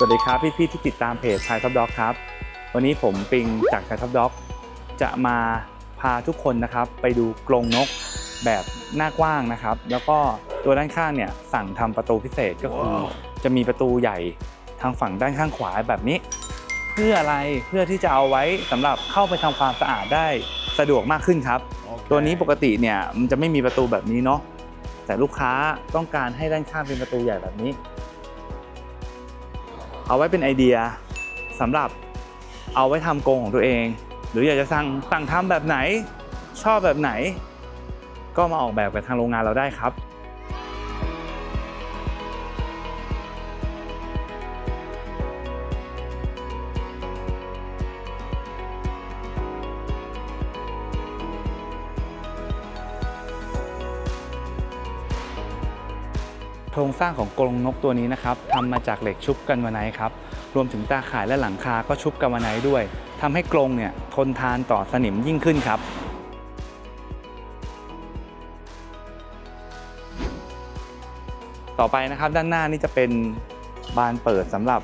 สวัสดีครับพี่ๆที่ติดตามเพจชายท็อปด็อกครับ วันนี้ผมปิงจากชายท็อปด็อกจะมาพาทุกคนนะครับ ไปดูกรงนกแบบหน้ากว้างนะครับ แล้วก็ตัวด้านข้างเนี่ยสั่งทำประตูพิเศษก็คือ จะมีประตูใหญ่ทางฝั่งด้านข้างขวาแบบนี้ เพื่ออะไรเพื่อที่จะเอาไว้สำหรับเข้าไปทำความสะอาดได้สะดวกมากขึ้นครับ ตัวนี้ปกติเนี่ยมันจะไม่มีประตูแบบนี้เนาะแต่ลูกค้าต้องการให้ด้านข้างเป็นประตูใหญ่แบบนี้ เอาไว้เป็นไอเดียสำหรับเอาไว้ทำกรงของตัวเอง หรืออยากจะสั่งสั่งทำแบบไหนชอบแบบไหน ก็มาออกแบบกับทางโรงงานเราได้ครับ โครงสร้างของกรงนกตัวนี้นะครับทำมาจากเหล็กชุบกันวาไนท์ครับรวมถึงตาข่ายและหลังคาก็ชุบกันวาไนท์ด้วยทำให้กรงเนี่ยทนทานต่อสนิมยิ่งขึ้นครับต่อไปนะครับด้านหน้านี่จะเป็นบานเปิดสำหรับ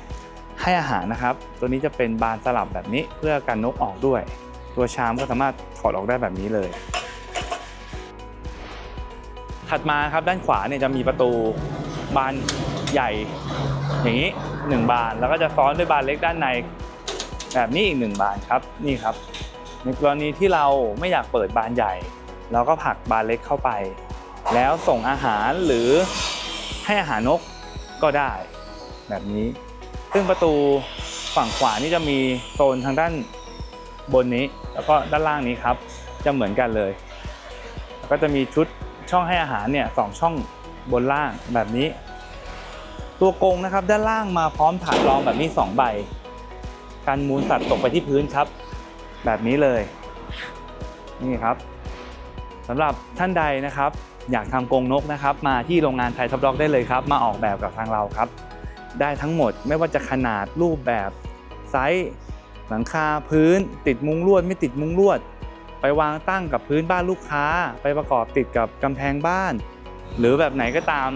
ให้อาหารนะครับ ตัวนี้จะเป็นบานสลับแบบนี้เพื่อกันนกออกด้วย ตัวชามก็สามารถถอดออกได้แบบนี้เลย ถัดมาครับด้านขวาเนี่ยจะมีประตูบานใหญ่อย่างนี้หนึ่งบานแล้วก็จะซ้อนด้วยบานเล็กด้านใน แบบนี้อีกหนึ่งบานครับนี่ครับ ในกรณีที่เราไม่อยากเปิดบานใหญ่ เราก็ผลักบานเล็กเข้าไป แล้วส่งอาหารหรือให้อาหารนกก็ได้ แบบนี้ ซึ่งประตูฝั่งขวานี่จะมีโซนทางด้านบนนี้ แล้วก็ด้านล่างนี้ครับ จะเหมือนกันเลย แล้วก็จะมีชุด ช่องให้อาหารเนี่ยสองช่องบนล่างแบบนี้ ตัวกรงนะครับด้านล่างมาพร้อมถาดรองแบบนี้สองใบกันมูลสัตว์ตกไปที่พื้นครับ แบบนี้เลย นี่ครับสำหรับท่านใดนะครับ อยากทำกรงนกนะครับ มาที่โรงงานไทยท็อปด็อกได้เลยครับ มาออกแบบกับทางเราครับ ได้ทั้งหมดไม่ว่าจะขนาดรูปแบบไซส์หลังคาพื้น ติดมุ้งลวด ไม่ติดมุ้งลวด ไปวางตั้งกับพื้นบ้านลูกค้า ไปประกอบติดกับกำแพงบ้าน หรือแบบไหนก็ตาม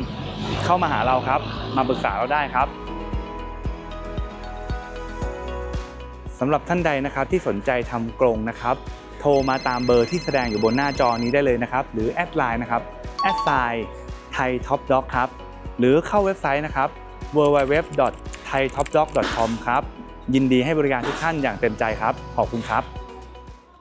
เข้ามาหาเราครับ มาปรึกษาเราได้ครับสำหรับท่านใดนะครับที่สนใจทำกรงนะครับ โทรมาตามเบอร์ที่แสดงอยู่บนหน้าจอนี้ได้เลยนะครับ หรือแอดไลน์นะครับแอดไซน์ไทยท็อปด็อกครับ หรือเข้าเว็บไซต์นะครับ www.thaitopdog.com ครับ ยินดีให้บริการทุกท่านอย่างเต็มใจครับ ขอบคุณครับ